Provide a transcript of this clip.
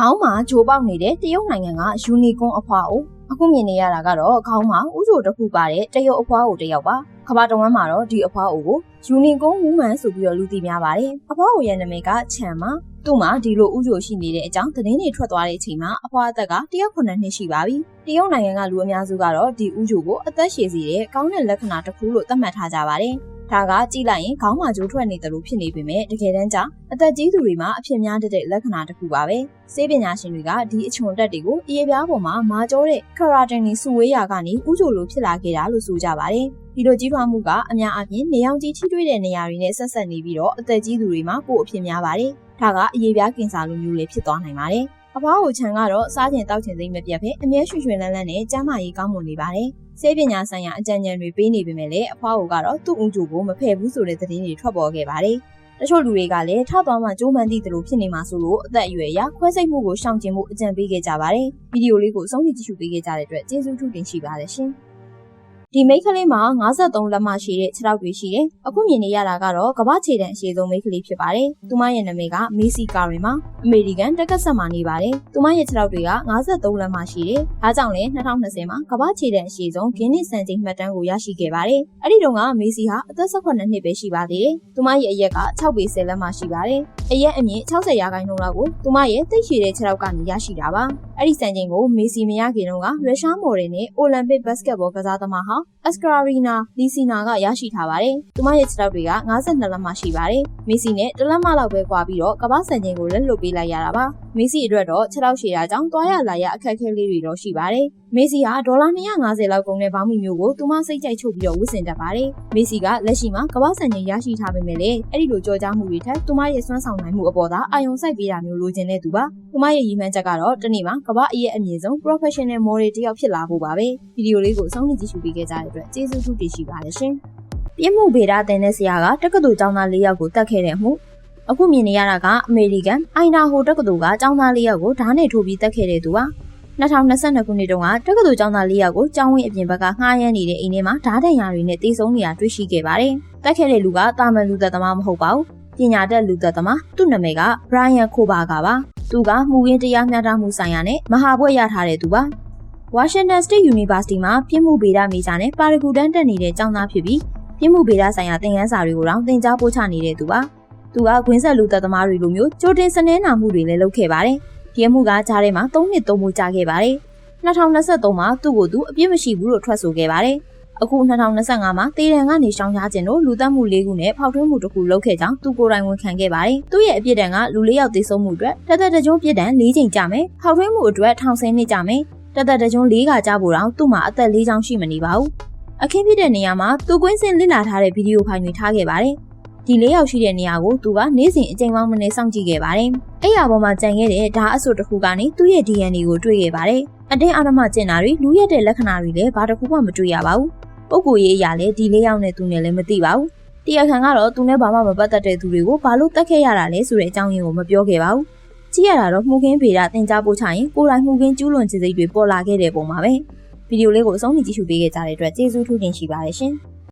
ခေါင်းမှာဂျိုးပေါက်နေတဲ့တရုတ်နိုင်ငံကယူနီကွန်အဖွားအိုအခုမြင်နေရတာကတော့ခေါင်းမှာဥချိုတစ်ခုပါတဲ့တရုတ်အဖွားအိုတစ်ယောက်ပါကမ္ဘာတဝန်းမှာတော့ဒီအဖွားအိုကိုယူနီကွန်ဝူမန်ဆိုပြီးတော့လူသိများပါတယ်အဖွားအိုရဲ့နာမည်ကချန်ပါသူ့မှာဒီလိုဥချိုရှိနေတဲ့အကြောင်းသတင်းတွေထွက်သွားတဲ့အချိန်မှာအဖွားအသက်ကတယောက်ခုနှစ်ရှိပါပြီတရုတ်နိုင်ငံကလူအများစုကတော့ဒီဥချိုကိုအသက်ရှည်စေတဲ့ကောင်းတဲ့လက္ခဏာတစ်ခုလို့သတ်မှတ်ထားကြပါတယ် ဒါကကြည့်လိုက်ရင်ခေါင်းမှာကျိုးထွက်နေတယ်လို့ဖြစ်နေပေမဲ့တကယ်တမ်းကျအသက်ကြီးသူတွေမှာအဖြစ်များတဲ့လက္ခဏာတစ်ခုပါပဲစေပညာရှင်တွေကဒီအချွန်တက်တွေကိုအေးပြားပေါ်မှာမာကျောတဲ့ခရာတင်နီစုဝေးရာကနေဥချိုလိုဖြစ်လာခဲ့တာလို့ဆိုကြပါတယ်ဒီလိုကြီးထွားမှုကအများအပြားနေအောင်ကြီးထိတွေ့တဲ့နေရာတွေနဲ့ဆက်ဆက်နေပြီးတော့အသက်ကြီးသူတွေမှာပိုအဖြစ်များပါတယ်ဒါကအရေးပြားကင်ဆာလိုမျိုးလေးဖြစ်သွားနိုင်ပါတယ် အဖွားကိုချန်ကတော့စားကျင်တောက်ကျင်သိမ့်မပြတ်ပဲအမြဲရွှင်ရွှင်လန်းလန်းနဲ့ကျန်းမာရေးကောင်းမွန်နေပါတယ်။ဆေးပညာဆိုင်ရာအကြံဉာဏ်တွေပေးနေပေမဲ့လည်းအဖွားကိုကတော့သူ့ဦးကျိုးကိုမဖယ်ဘူးဆိုတဲ့သတင်းတွေထွက်ပေါ်ခဲ့ပါတယ်။တချို့လူတွေကလည်းထသွားမှကြိုးမှန်သည့်သူလိုဖြစ်နေမှာဆိုလို့အသက်အရွယ်အရခွဲစိတ်မှုကိုရှောင်ကျဉ်မှုအကြံပေးခဲ့ကြပါတယ်။ဗီဒီယိုလေးကိုအဆုံးထိကြည့်ရှုပေးခဲ့ကြတဲ့အတွက်ကျေးဇူးထူးတင်ရှိပါတယ်ရှင်။ ဒီမိတ်ကလေးမှာ53လက်မရှိတဲ့ခြေထောက်တွေရှိတယ်။အခုမြင်နေရတာကတော့ကမ္ဘာခြေတံအရှိဆုံးမိတ်ကလေးဖြစ်ပါတယ်။သူမရဲ့နာမည်ကမေစီကာရင်ပါ။အမေရိကန်တက္ကဆက်မှာနေပါတယ်။သူမရဲ့ခြေထောက်တွေက53လက်မရှိတယ်။ဒါကြောင့်လည်း2020မှာကမ္ဘာခြေတံအရှိဆုံးဂင်းနစ်စံချိန်မှတ်တမ်းကိုရရှိခဲ့ပါတယ်။အဲ့ဒီတုန်းကမေစီဟာအသက်18နှစ်ပဲရှိပါသေးတယ်။သူမရဲ့အရက်က6ပေ10လက်မှရှိပါတယ်။အရက်အမြင့်60ရာခိုင်နှုန်းလောက်ကိုသူမရဲ့သိရှိတဲ့ခြေထောက်ကနေရရှိတာပါ။ အဲ့ဒီစံချိန်ကိုမေစီမရခင်တုန်းကရုရှားမော်ဒယ်နဲ့အိုလံပစ်ဘတ်စကတ်ဘောကစားသမားဟာအစကရာရီနာလီစီနာကရရှိထားပါတယ်။သူမရဲ့ခြေထောက်တွေက52လက်မှရှိပါတယ်။မေစီနဲ့တလက်မလောက်ပဲကွာပြီးတော့ကမ္ဘာစံချိန်ကိုလက်လွတ်ပေးလိုက်ရတာပါ။မေစီအတွက်တော့ခြေထောက်ရှည်တာကြောင့်သွားရလာရအခက်အခဲလေးတွေတော့ရှိပါတယ်။မေစီဟာဒေါ်လာ250လောက်ကုန်တဲ့ဘောင်းမီမျိုးကိုသူမစိတ်ကြိုက်ချုပ်ပြီးတော့ဝတ်ဆင်တတ်ပါတယ်။မေစီကလက်ရှိမှာကမ္ဘာစံချိန်ရရှိထားပေမဲ့လည်းအဲ့ဒီလိုကြော်ကြားမှုတွေထက်သူမရဲ့စွမ်းဆောင်နိုင်မှုအပေါ်သာအာရုံစိုက်ပေးတာမျိုးလိုချင်တဲ့သူပါ။သူမရဲ့ရည်မှန်းချက်ကတော့တနေ့မှာကမ္ဘာအရဲ့အမြင့်ဆုံး professional model တယောက်ဖြစ်လာဖို့ပါပဲ။ဗီဒီယိုလေးကိုအဆုံးထိကြည့်ရှုပေးခဲ့ကြတဲ့အတွက်ကျေးဇူးထူးတင်ရှိပါတယ်ရှင်။ပြင်းမှုဗေဒတင်တဲ့ဆရာကတက္ကသိုလ်ကျောင်းသား၄ယောက်ကိုတတ်ခဲ့တဲ့မှု အခုမြင်နေရတာကအမေရိကန်အိုင်နာဟိုတက္ကသိုလ်ကကျောင်းသား၄ယောက်ကိုဓာတ်နဲ့ထိုးပြီးတက်ခဲ့တဲ့သူပါ2022ခုနှစ်တုန်းကတက္ကသိုလ်ကျောင်းသား၄ယောက်ကိုကျောင်းဝင်းအပြင်ဘက်ကငှားရမ်းနေတဲ့အိမ်ထဲမှာဓာတ်တန်ရာတွေနဲ့တေးဆုံးနေတာတွေ့ရှိခဲ့ပါတယ်။တက်ခဲ့တဲ့လူကတာမန်လူသက်သမားမဟုတ်ပါဘူး။ပညာတတ်လူသက်သမားသူ့နာမည်က Brian Kobaga ပါ။သူကမှုရင်းတရားမျှတမှုဆိုင်ရာနဲ့မဟာဘွဲ့ရထားတဲ့သူပါ။ Washington State University မှာပြည်မှုဗေဒမေဂျာနဲ့ပါရဂူတန်းတက်နေတဲ့ကျောင်းသားဖြစ်ပြီးပြည်မှုဗေဒဆိုင်ရာသင်ခန်းစာတွေကိုတော့သင်ကြားပို့ချနေတဲ့သူပါ။ သူကဂွင်းဆက်လူသက်သမားတွေလိုမျိုးကြိုတင်စနည်းနာမှုတွေလည်းလုပ်ခဲ့ပါတယ်။ဒီအမှုကကြားထဲမှာ၃နှစ်သုံးမှုကြာခဲ့ပါတယ်။2023မှာသူ့ကိုသူအပြစ်မရှိဘူးလို့ထွက်ဆိုခဲ့ပါတယ်။အခု2025မှာတေရန်ကနေရှောင်ရှားခြင်းတို့လူသက်မှု၄ခုနဲ့ဖောက်ထွင်းမှုတစ်ခုလုပ်ခဲ့ကြောင်းသူကိုယ်တိုင်ဝန်ခံခဲ့ပါတယ်။သူ့ရဲ့အပြစ်ဒဏ်ကလူ၄ယောက်သေဆုံးမှုအတွက်တသက်တကြိုးပြစ်ဒဏ်၄ချိန်ကြာမယ်။ဖောက်ထွင်းမှုအတွက်ထောင်ဆယ်နှစ်ကြာမယ်။တသက်တကြိုး၄ခါကြာဖို့တောင်သူ့မှာအသက်၄ချောင်းရှိမနေပါဘူး။အခင်းဖြစ်တဲ့နေရာမှာသူကွင်းစင်လစ်လာထားတဲ့ဗီဒီယိုဖိုင်တွေထားခဲ့ပါတယ်။ ဒီလေးယောက်ရှိတဲ့နေရာကိုသူကနေ့စဉ်အကြိမ်ပေါင်းမနဲ့စောင့်ကြည့်ခဲ့ပါတယ်။အဲ့ရပေါ်မှာကြံခဲ့တဲ့ဓာတ်အဆုတ်တစ်ခုကနေသူ့ရဲ့ DNA ကိုတွေ့ခဲ့ပါတယ်။အတင်းအာရမကျင်တာတွေလူရက်တဲ့လက္ခဏာတွေလည်းဘာတစ်ခုမှမတွေ့ရပါဘူး။ပုပ်ကိုရေးအရာလည်းဒီလေးယောက်နဲ့သူနဲ့လည်းမသိပါဘူး။တရားခံကတော့သူနဲ့ဘာမှမပတ်သက်တဲ့သူတွေကိုဘာလို့တတ်ခဲ့ရတာလဲဆိုတဲ့အကြောင်းရင်းကိုမပြောခဲ့ပါဘူး။ကြည့်ရတာတော့မှုခင်းဗေဒတင် जा ပို့ချရင်ကိုယ်တိုင်မှုခင်းကျူးလွန်ခြင်းစိတ်တွေပေါ်လာခဲ့တဲ့ပုံပါပဲ။ဗီဒီယိုလေးကိုအဆုံးထိကြည့်ရှုပေးခဲ့ကြတဲ့အတွက်ကျေးဇူးထူးတင်ရှိပါတယ်ရှင်။